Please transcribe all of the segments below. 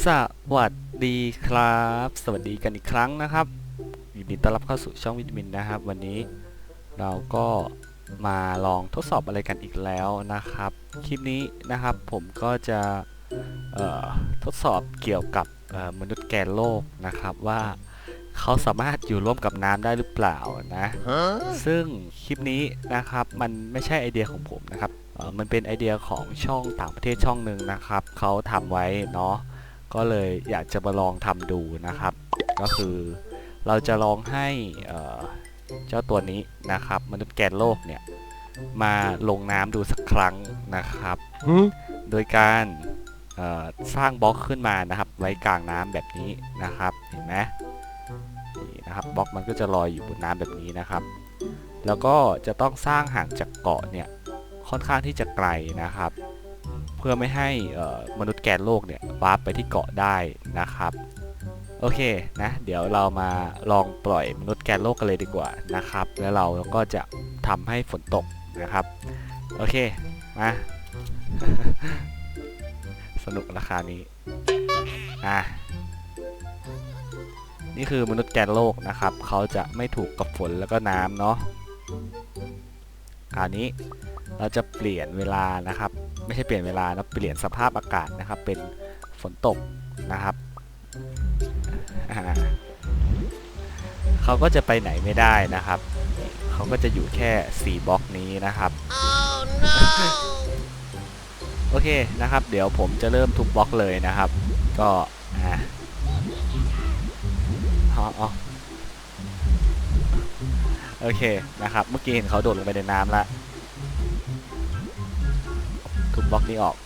สวัสดีครับ สวัสดีกันอีกครั้งนะครับยินดีต้อนรับเข้าสู่ช่องวิตามินนะครับ วันนี้เราก็มาลองทดสอบอะไรกันอีกแล้วนะครับ คลิปนี้นะครับผมก็จะทดสอบเกี่ยวกับมนุษย์แกนโลกนะครับว่าเขาสามารถอยู่ร่วมกับน้ำได้หรือเปล่านะ ซึ่งคลิปนี้นะครับมันไม่ใช่ไอเดียของผมนะครับมันเป็นไอเดียของช่องต่างประเทศช่องหนึ่งนะครับเขาทำไว้เนาะ ก็เลยอยากจะมาลองทำดูนะครับ ก็คือเราจะลองให้เอ่อเจ้าตัวนี้นะครับ มนุษย์แกนโลกเนี่ย มาลงน้ำดูสักครั้งนะครับ โดยการเอ่อสร้างบล็อกขึ้นมานะครับ ไว้กลางน้ำแบบนี้นะครับ เห็นไหมนี่นะครับบล็อกมันก็จะลอยอยู่บนน้ำแบบนี้นะครับ แล้วก็จะต้องสร้างห่างจากเกาะเนี่ยค่อนข้างที่จะไกลนะครับเพื่อไม่ให้มนุษย์แกนโลกเนี่ยวาร์ปไปที่เกาะได้นะครับโอเคนะ เดี๋ยวเรามาลองปล่อยมนุษย์แกนโลกกันเลยดีกว่านะครับ แล้วเราก็จะทำให้ฝนตกนะครับ โอเค มา สนุกราคานี้อะนี่คือมนุษย์แกนโลกนะครับ เขาจะไม่ถูกกับฝนแล้วก็น้ำเนาะคราวนี้เราจะเปลี่ยนเวลานะครับ ไม่ใช่เปลี่ยนเวลานะเปลี่ยนสภาพอากาศนะครับ เป็นฝนตกนะครับอ่าเขาก็จะไปไหนไม่ได้นะครับ เขาก็จะอยู่แค่ 4บล็อกนี้นะครับโอเคนะครับ เดี๋ยวผมจะเริ่มทุบบล็อกเลยนะครับ ก็อะอ๋ออ๋อโอเคนะครับ เมื่อกี้เห็นเขาโดดลงไปในน้ำแล้ว ทุบบล็อกนี้ออก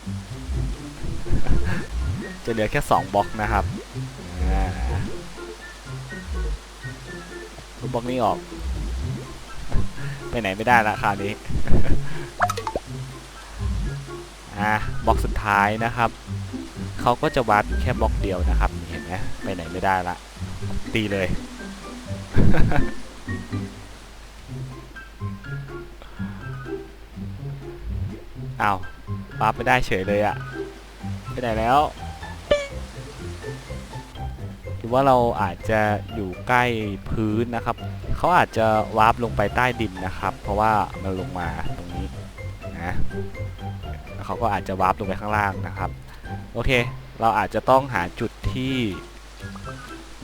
จะเหลือแค่ 2บล็อกนะครับทุบบล็อกนี้ออก ไปไหนไม่ได้ละคราวนี้อะบล็อกสุดท้ายนะครับเขาก็จะวัดแค่บล็อกเดียวนะครับ เห็นไหมไปไหนไม่ได้ละตีเลยอ้าว วาร์ปไม่ได้เฉยเลยอะไปไหนแล้ว หรือว่าเราอาจจะอยู่ใกล้พื้นนะครับ เขาอาจจะวาร์ปลงไปใต้ดินนะครับ เพราะว่ามันลงมาตรงนี้นะเขาก็อาจจะวาร์ปลงไปข้างล่างนะครับ โอเค เราอาจจะต้องหาจุดที่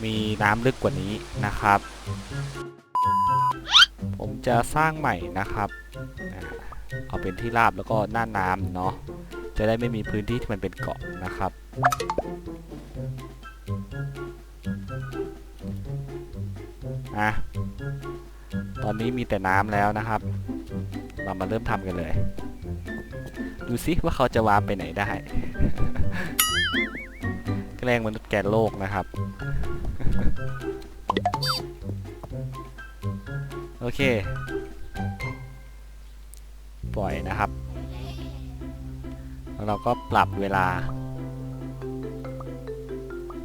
มีน้ำลึกกว่านี้นะครับ ผมจะสร้างใหม่นะครับ เอาเป็นที่ราบแล้วก็หน้าน้ำเนาะจะได้ไม่มีพื้นที่ที่มันเป็นเกาะนะครับ อะ ตอนนี้มีแต่น้ำแล้วนะครับ เรามาเริ่มทำกันเลย ดูซิว่าเขาจะวาร์ปไปไหนได้ แกล้งมนุษย์แกนโลกนะครับ โอเค ปล่อยนะครับ แล้วเราก็ปรับเวลา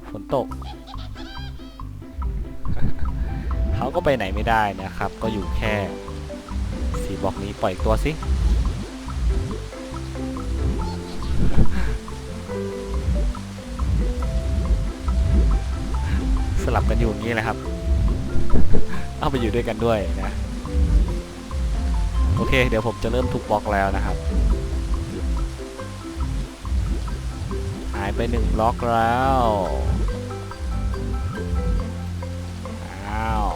ฝนตก เขาก็ไปไหนไม่ได้นะครับ ก็อยู่แค่สีบอกนี้ปล่อยตัวสิสลับกันอยู่อย่างนี้แหละครับ เอาไปอยู่ด้วยกันด้วยนะ โอเค เดี๋ยวผมจะเริ่มทุบบล็อกแล้วนะครับ หายไปหนึ่งบล็อกแล้วอ้าว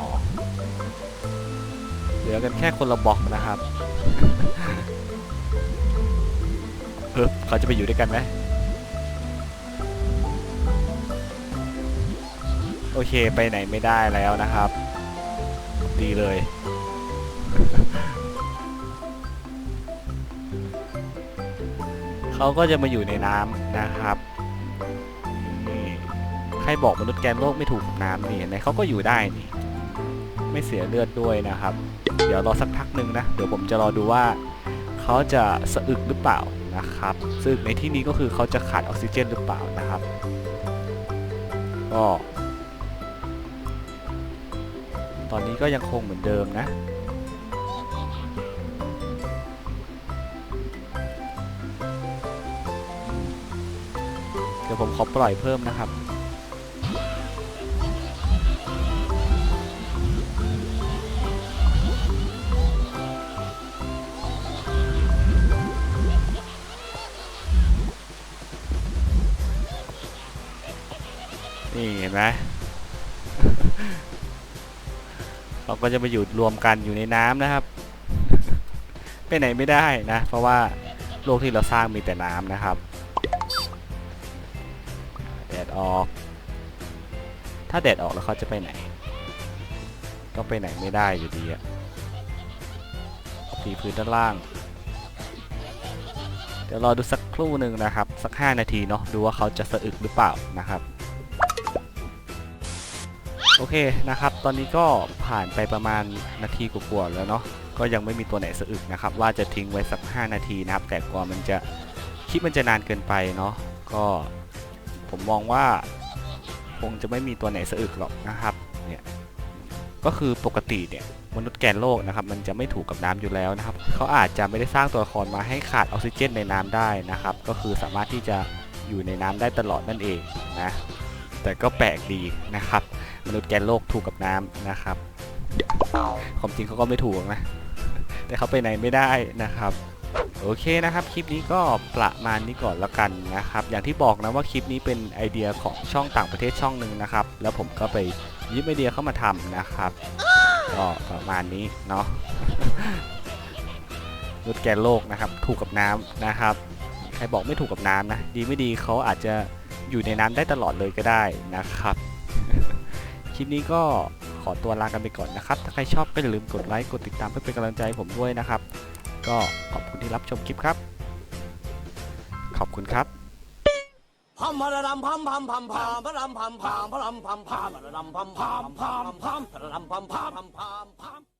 เหลือกันแค่คนละบล็อกนะครับเฮ้ยเขาจะไปอยู่ด้วยกันไหมโอเคไปไหนไม่ได้แล้วนะครับ ดีเลย เขาก็จะมาอยู่ในน้ำนะครับนี่ใครบอกมนุษย์แกนโลกไม่ถูกกับน้ำนี่เห็นเขาก็อยู่ได้นี่ ไม่เสียเลือดด้วยนะครับ เดี๋ยวรอสักพักหนึ่งนะ เดี๋ยวผมจะรอดูว่าเขาจะสะอึกหรือเปล่านะครับสะอึกในที่นี้ก็คือเขาจะขาดออกซิเจนหรือเปล่านะครับก็ตอนนี้ก็ยังคงเหมือนเดิมนะ ดี๋ยวผมขอปล่อยเพิ่มนะครับ นี่เห็นไหมเราก็จะไปอยู่รวมกันอยู่ในน้ำนะครับ ไปไหนไม่ได้นะ เพราะว่าโลกที่เราสร้างมีแต่น้ำนะครับ ออก ถ้าแดดออกแล้วเขาจะไปไหน ก็ไปไหนไม่ได้อยู่ดีอะที่พื้นด้านล่าง เดี๋ยวรอดูสักครู่หนึ่งนะครับ สัก 5 นาทีเนาะดูว่าเขาจะสะอึกหรือเปล่านะครับโอเคนะครับ ตอนนี้ก็ผ่านไปประมาณนาทีกว่าๆแล้วเนาะ ก็ยังไม่มีตัวไหนสะอึกนะครับ ว่าจะทิ้งไว้สัก 5 นาทีนะครับ แต่กว่ามันจะคลิปมันจะนานเกินไปเนาะ ก็ ผมมองว่าคงจะไม่มีตัวไหนสะอึกหรอกนะครับเนี่ยก็คือปกติเนี่ยมนุษย์แกนโลกนะครับมันจะไม่ถูกกับน้ำอยู่แล้วนะครับเขาอาจจะไม่ได้สร้างตัวละครมาให้ขาดออกซิเจนในน้ำได้นะครับ ก็คือสามารถที่จะอยู่ในน้ำได้ตลอดนั่นเองนะแต่ก็แปลกดีนะครับ มนุษย์แกนโลกถูกกับน้ำนะครับความจริงเขาก็ไม่ถูกนะ แต่เขาไปไหนไม่ได้นะครับ โอเคนะครับ คลิปนี้ก็ประมาณนี้ก่อนแล้วกันนะครับ อย่างที่บอกนะว่าคลิปนี้เป็นไอเดียของช่องต่างประเทศช่องหนึ่งนะครับ แล้วผมก็ไปยึดไอเดียเข้ามาทำนะครับก็ประมาณนี้เนาะมนุษย์แกนโลกนะครับ ถูกกับน้ำนะครับ ใครบอกไม่ถูกกับน้ำนะ ดีไม่ดีเขาอาจจะอยู่ในน้ำได้ตลอดเลยก็ได้นะครับ คลิปนี้ก็ขอตัวลากันไปก่อนนะครับ ถ้าใครชอบก็อย่าลืมกดไลค์ กดติดตามเพื่อเป็นกำลังใจผมด้วยนะครับ ก็ขอบคุณที่รับชมคลิปครับ ขอบคุณครับพัมพระดำพัมพัมพัมพามพะรำพัมพามพะรำพัมพามพระดำพัมพามพามพามพระดำพัมพาม